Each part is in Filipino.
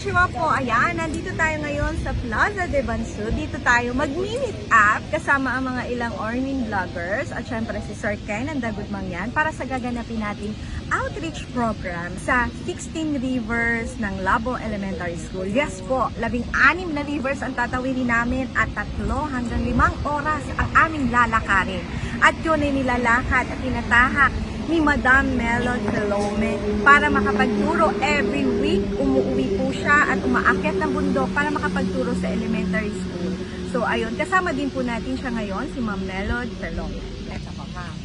Konnichiwa po. Ayan, nandito tayo ngayon sa Plaza de Bansu. Dito tayo mag-meet up kasama ang mga ilang Ormin vloggers at syempre si Sir Ken and Dagud Mangyan para sa gaganapin nating outreach program sa 16 rivers ng Labo Elementary School. Yes po, labing-anim na rivers ang tatawinin namin at tatlo hanggang limang oras ang aming lalakarin. At yun ay nilalakad at tinatahak ni Madam Melon Salome para makapagturo every week. Umuwi po siya at umaakyat ng bundok para makapagturo sa elementary school. So ayun, kasama din po natin siya ngayon, si Ma'am Melon Salome. Ito po, ma'am.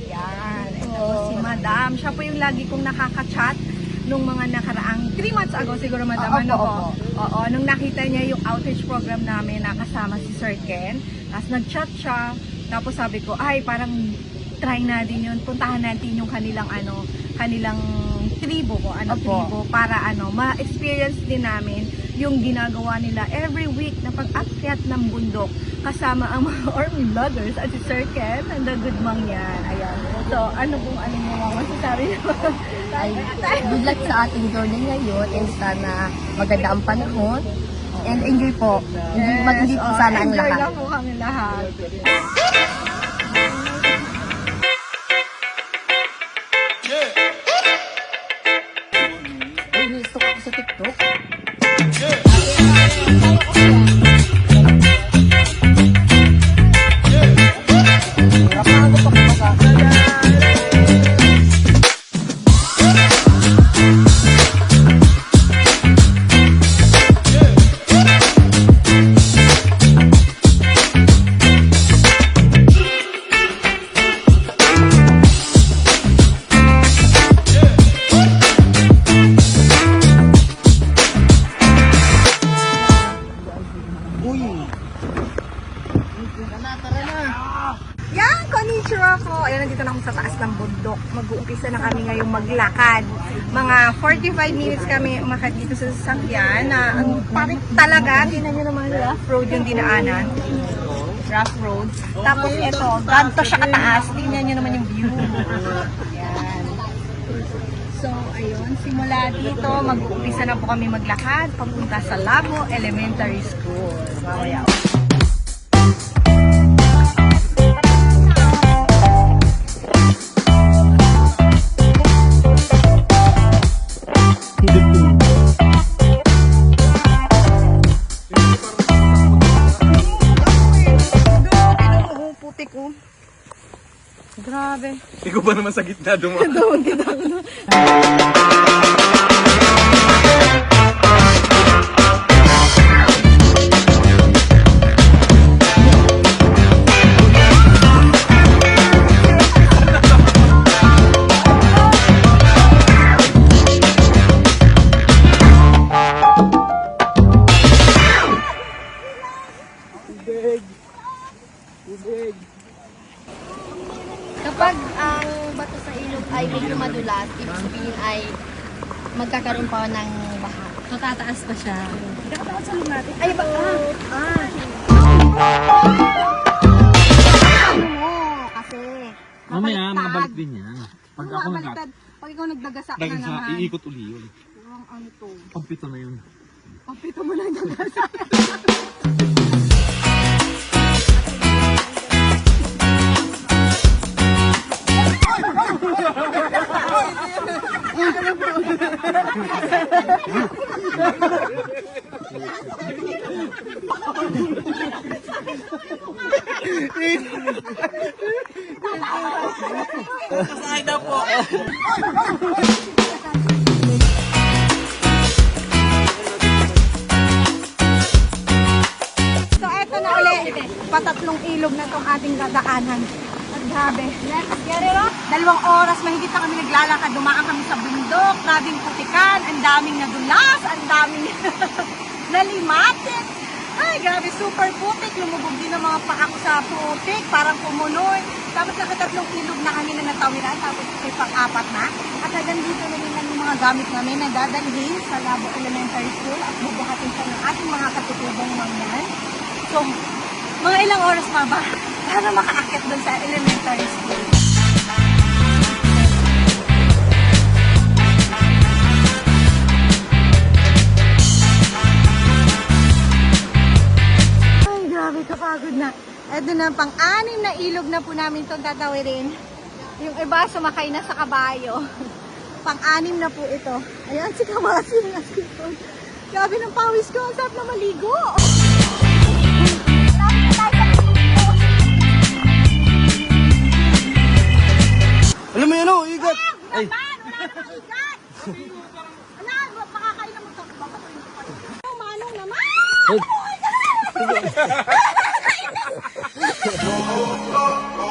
Ayan, ito po si Madam. Siya po yung lagi kong nakaka-chat nung mga nakaraang 3 months ago siguro madam Opo, ano po opo. oo nung nakita niya yung outreach program namin nakasama si Sir Ken tapos nag-chat siya tapos sabi ko ay parang try natin yun puntahan natin yung kanilang ano kanilang tribo ko ano Opo. tribo para ano ma-experience din namin yung ginagawa nila every week na pag-akyat ng bundok kasama ang mga army vloggers at si Sir Ken and the good mang yan ayan so ano pong ano mo mga masasabi Ay, good luck sa ating journey ngayon and sana maganda ang panahon. And enjoy po. Enjoy, mag-enjoy po oh, sana ang enjoy lahat. lang po kami lahat. 55 minutes kami umakad dito sa sasakyan na ang pangit talaga. Tingnan nyo naman rough road yung dinaanan. Rough road. Tapos ito, ganto siya kataas. Tingnan nyo naman yung view. Yan. So, ayun. Simula dito, mag-uumpisa na po kami maglakad papunta sa Labo Elementary School. Wow, yeah. Ikaw ba naman sa gitna dumaan? Doon kita. pa siya. Nakataon sa. Ay, ba? Ah, Ano? Kasi. Mamaya, mabalik din yan. Pag Oo, ako nag. Pag ikaw nagdagasa ka na naman. iikot uli yun. Ang ano to. Pampito na yun. Papito mo lang yung dagasa. Kasakay na po. So, eto na ulit. Patatlong ilog na itong ating dadaanan. Grabe. Let's get it on. Dalawang oras, mahigit na kami naglalakad. Dumaan kami sa bundok. Grabing putikan. Ang daming nadulas. Ang daming nalimatik. Ay, grabe. Super putik. Lumubog din ang mga paa ko sa putik. Parang kumunoy. Tapos nakatatlong ilog na kami na natawiran. Tapos may pang-apat na. At hanggang dito na rin yung mga gamit namin na dadalhin sa Labo Elementary School at bubuhatin sa ng ating mga katutubong mamyan. So, mga ilang oras pa ba para makaakit dun sa elementary school? Ay, grabe kapagod na. Ito na pang-anim na ilog na po namin itong tatawirin. Yung iba sumakay na sa kabayo. pang-anim na po ito. Ayan si Kawasi. Grabe ng pawis ko. Ang sarap na maligo. Oh. Alam mo yun, oh, igat. Ay, Man, wala nang igat. Ano, makakain naman. Oh, manong naman.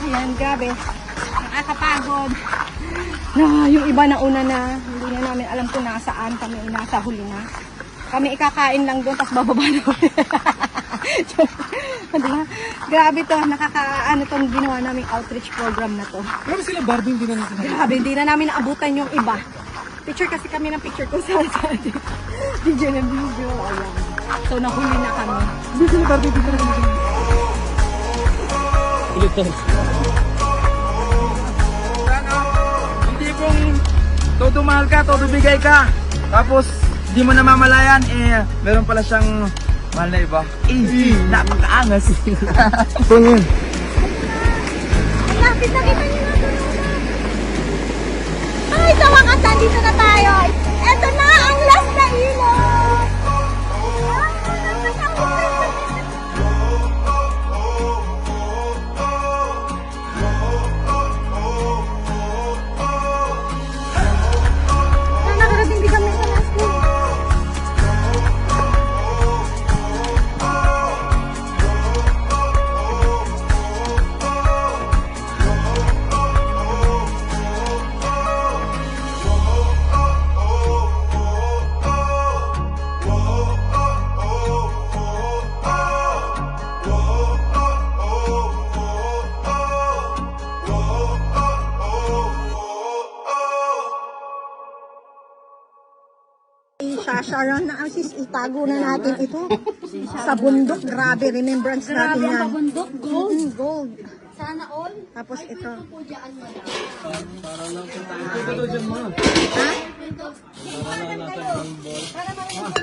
Ayan, grabe. Nakakapagod. Na, yung iba na una na, hindi na namin alam kung nasaan kami, nasa huli na. Kami ikakain lang doon, tapos bababa na diba? Grabe to, nakaka, ano tong ginawa naming outreach program na to. Pero sila Barbie hindi na natin. Grabe, hindi na namin naabutan yung iba. Picture kasi kami ng picture kung saan saan. video ng video, ayan. So, nahuli na kami. Hindi sila Barbie hindi na. Ulit to. Hindi pong todo mahal ka, todo bigay ka. Tapos, di mo namamalayan, eh, meron pala siyang mahal na iba. Eh, napakaangas. Lapit na kita niyo na Ay, sa wakas, nandito na tayo. Eto na, ang last na ilog. Isasara na ang sis, itago na natin ito. Sa bundok, grabe, remembrance natin yan. Bundok, gold. Mm, gold. Sana all. Tapos ito. Po dyan, madam. Ha?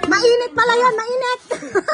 Mainit pala yan, mainit!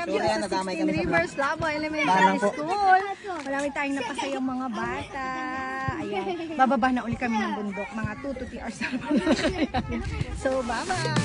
outreach program dito sa 16 Rivers Labo Elementary School. Marami tayong napasayang mga bata. Ayan, bababa na uli kami ng bundok. Mga 2 to 3 hours na. So, bye-bye!